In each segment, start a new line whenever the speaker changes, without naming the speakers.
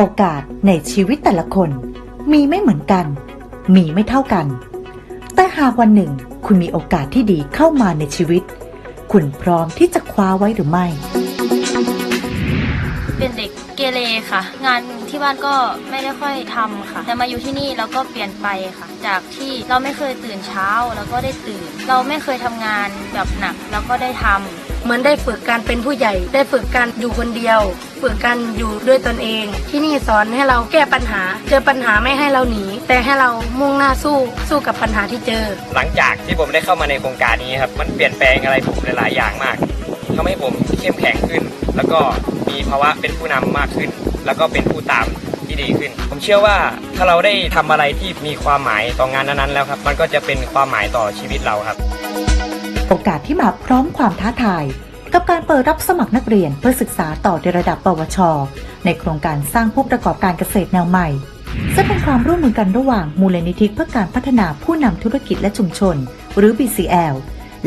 โอกาสในชีวิตแต่ละคน มีไม่เหมือนกัน มีไม่เท่ากัน แต่หากวันหนึ่งคุณมีโอกาสที่ดีเข้ามาในชีวิต คุณพร้อมที่จะคว้าไว้หรือไม่
เป็นเด็กเกเรค่ะ งานที่บ้านก็ไม่ได้ค่อยทำค่ะ แต่มาอยู่ที่นี่เราก็เปลี่ยนไปค่ะ จากที่เราไม่เคยตื่นเช้าแล้วก็ได้ตื่น เราไม่เคยทำงานแบบหนักแล้วก็ได้ทำ
เหมือนได้ฝึกการเป็นผู้ใหญ่ ได้ฝึกการอยู่คนเดียว ฝึกการอยู่ด้วยตนเอง ที่นี่สอนให้เราแก้ปัญหา เจอปัญหาไม่ให้เราหนี แต่ให้เรามุ่งหน้าสู้สู้กับปัญหาที่เจอ
หลังจากที่ผมได้เข้ามาในโครงการนี้ครับมันเปลี่ยนแปลงอะไรผมหลายๆอย่างมากทำให้ผมเข้มแข็งขึ้น แล้วก็มีภาวะเป็นผู้นำมากขึ้น แล้วก็เป็นผู้ตามที่ดีขึ้น ผมเชื่อว่าถ้าเราได้ทำอะไรที่มีความหมายต่องานนั้นๆแล้วครับ มันก็จะเป็นความหมายต่อชีวิตเราครับ
โอกาสที่มาพร้อมความท้าทาย กับการเปิดรับสมัครนักเรียนเพื่อศึกษาต่อในระดับ ปวช ในโครงการสร้างผู้ประกอบการเกษตรแนวใหม่ ซึ่งเป็นความร่วมมือกันระหว่างมูลนิธิเพื่อการพัฒนาผู้นำธุรกิจและชุมชน หรือ BCL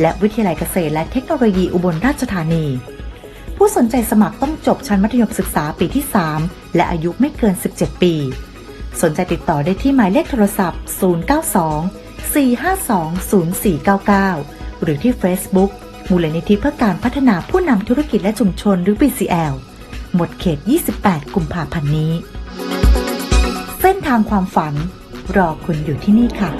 และวิทยาลัยเกษตรและเทคโนโลยีอุบลราชธานี ผู้สนใจสมัครต้องจบชั้นมัธยมศึกษาปีที่ 3 และอายุไม่เกิน 17 ปี สนใจติดต่อได้ที่หมายเลขโทรศัพท์ 092 452 0499 หรือที่ Facebook มูลนิธิเพื่อการพัฒนาผู้นำธุรกิจและชุมชนหรือ BCL หมดเขต 28 กุมภาพันธ์นี้ เส้นทางความฝันรอคุณอยู่ที่นี่ค่ะ